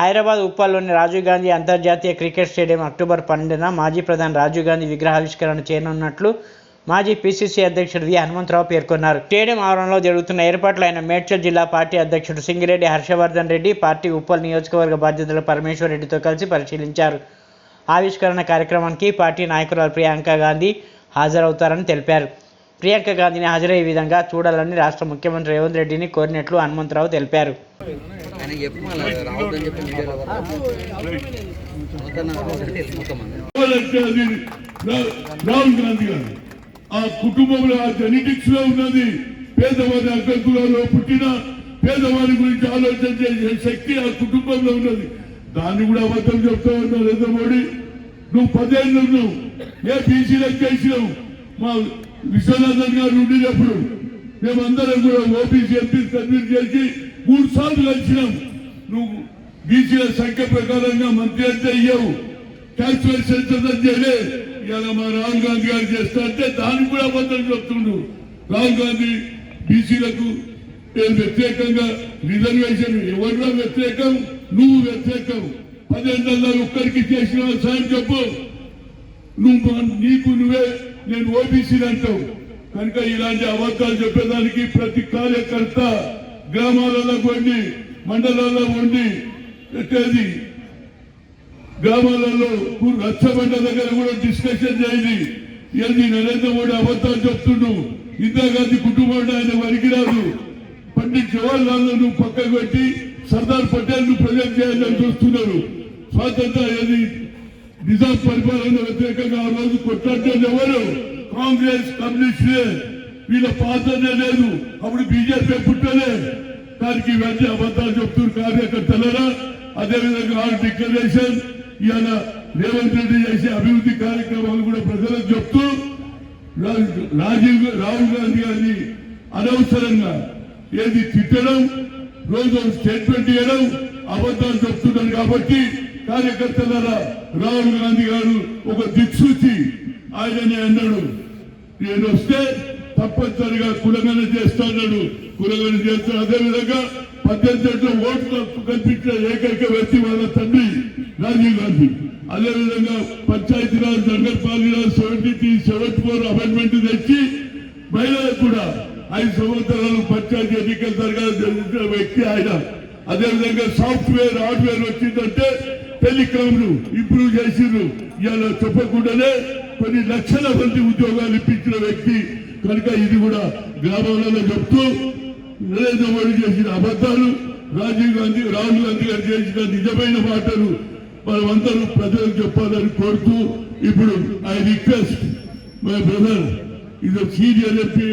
హైదరాబాద్ ఉప్పల్లోని రాజీవ్ గాంధీ అంతర్జాతీయ cricket stadium October పన్నెండున మాజీ ప్రధాని రాజీవ్ గాంధీ విగ్రహావిష్కరణ చేయనున్నట్లు మాజీ పిసిసి అధ్యక్షుడు వి హనుమంతరావు పేర్కొన్నారు. స్టేడియం ఆవరణలో జరుగుతున్న ఏర్పాట్లు ఆయన మేడ్చల్ జిల్లా పార్టీ అధ్యక్షుడు సింగిరెడ్డి హర్షవర్ధన్ రెడ్డి పార్టీ ఉప్పల్ నియోజకవర్గ బాధ్యతల పరమేశ్వర్ రెడ్డితో కలిసి పరిశీలించారు. ఆవిష్కరణ కార్యక్రమానికి పార్టీ నాయకురాలు ప్రియాంక గాంధీ హాజరవుతారని తెలిపారు. ప్రియాంక గాంధీని హాజరయ్యే విధంగా చూడాలని రాష్ట్ర ముఖ్యమంత్రి రేవంత్ రెడ్డిని కోరినట్లు హనుమంతరావు తెలిపారు. ఆయనకి చెప్పు మళ్ళీ రావద్దని చెప్పి మీడియాలో రాహుల్ గాంధీ గారు ఆ కుటుంబంలో ఆ జెనెటిక్స్లో ఉన్నది పేదవారి అగ్రకులలో పుట్టిన పేదవారి గురించి ఆలోచన చేసే శక్తి ఆ కుటుంబంలో ఉన్నది. దాన్ని కూడా అబద్ధం చెప్తా ఉన్నా నరేంద్ర మోడీ? నువ్వు పదేళ్ళు నువ్వు ఏ బీసీలకు చేసినావు? మా విశ్వనాథన్ గారు ఉండినప్పుడు మేమందరం కూడా ఓబీసీ ఎంపీ కన్వీన్ చేసి మూడు సార్లు కలిసినాం నువ్వు బీసీల సంఖ్య ప్రకారంగా మంత్రి అంటే అయ్యావు క్యాల్కులేషన్ చేయలే ఇలా మా రాహుల్ గాంధీ గారు చేస్తా అంటే దానికి కూడా అబద్ధం చెప్తుండు. రాహుల్ గాంధీ బీసీలకు నేను వ్యతిరేకంగా రిజర్వేషన్ ఎవరిలో వ్యతిరేకం? నువ్వు వ్యతిరేకం. పదేళ్ళల్లో ఒక్కరికి చేసిన సాయం చెప్పు. నువ్వు నీకు నువ్వే నేను ఓబీసీలు అంటావు. కనుక ఇలాంటి అబద్ధాలు చెప్పేదానికి ప్రతి కార్యకర్త గ్రామాలలో పండి మండలాల్లో ఉండి పెట్టేది. గ్రామాలలో రచ్చబండ దగ్గర కూడా డిస్కషన్ చేయండి ఇవన్నీ నరేంద్ర మోడీ అబద్ధాలు చెప్తుండు. ఇందిరాగాంధీ కుటుంబం ఆయన వరికిరాదు పండిత్ జవహర్లాల్ నువ్వు పక్కకు పెట్టి సర్దార్ పటేల్ను ప్రజెంట్ చేయాలని చూస్తున్నారు. స్వాతంత్ర ఏది? నిజాం పరిపాలన వ్యతిరేకంగా ఆ రోజు కొట్లాడేది ఎవరు? కాంగ్రెస్ కమ్యూనిస్టులే. వీళ్ళ పాత్రనే లేదు. అప్పుడు బీజేపీ పుట్టలే. దానికి ఇవన్నీ అబద్ధాలు చెప్తున్నారు కార్యకర్తలరా? అదేవిధంగా ఆరు డిక్లరేషన్ ఇవాళ రేవంత్ రెడ్డి చేసే అభివృద్ధి కార్యక్రమాలు కూడా ప్రజలకు చెప్తూ రాజీవ్ రాహుల్ గాంధీ గారిని అనవసరంగా ఏది తిట్టడం రోజు స్టేట్మెంట్ ఇవ్వడం అబద్ధాలు చెప్తున్నారు కాబట్టి కార్యకర్తలారా రాహుల్ గాంధీ గారు ఒక దిక్సూచి ఆయననే అన్నాడు. నేను వస్తే తప్పనిసరిగా కులగన చేస్తాడు కులగన చేస్తాడు అదే విధంగా పద్దెనిమిది ఓట్లు కల్పించిన ఏకైక వ్యక్తి వాళ్ళ తండ్రి రాజీవ్ గాంధీ. అదే విధంగా Panchayati Raj నగరపాలిక seventy three seventy four amendment తెచ్చి మహిళలకు కూడా ఐదు సంవత్సరాలు పంచాయతీ ఎన్నికల తరగతి జరుగుతున్న వ్యక్తి ఆయన. అదేవిధంగా సాఫ్ట్వేర్ హార్డ్వేర్ వచ్చిందంటే టెలికాంలు ఇంప్రూవ్ చేసిండ్రు ఇవాళ చెప్పకుండానే కొన్ని లక్షల మంది ఉద్యోగాలు ఇప్పించిన వ్యక్తి కనుక ఇది కూడా గ్రామాలలో చెప్తూ నరేంద్ర మోడీ చేసిన అబద్ధాలు రాజీవ్ గాంధీ రాహుల్ గాంధీ గారు చేసిన నిజమైన మాటలు మనమందరూ ప్రజలకు చెప్పాలని కోరుతూ ఇప్పుడు ఐ రిక్వెస్ట్ మై బ్రదర్ ఇది సీనియర్ ఎంపీ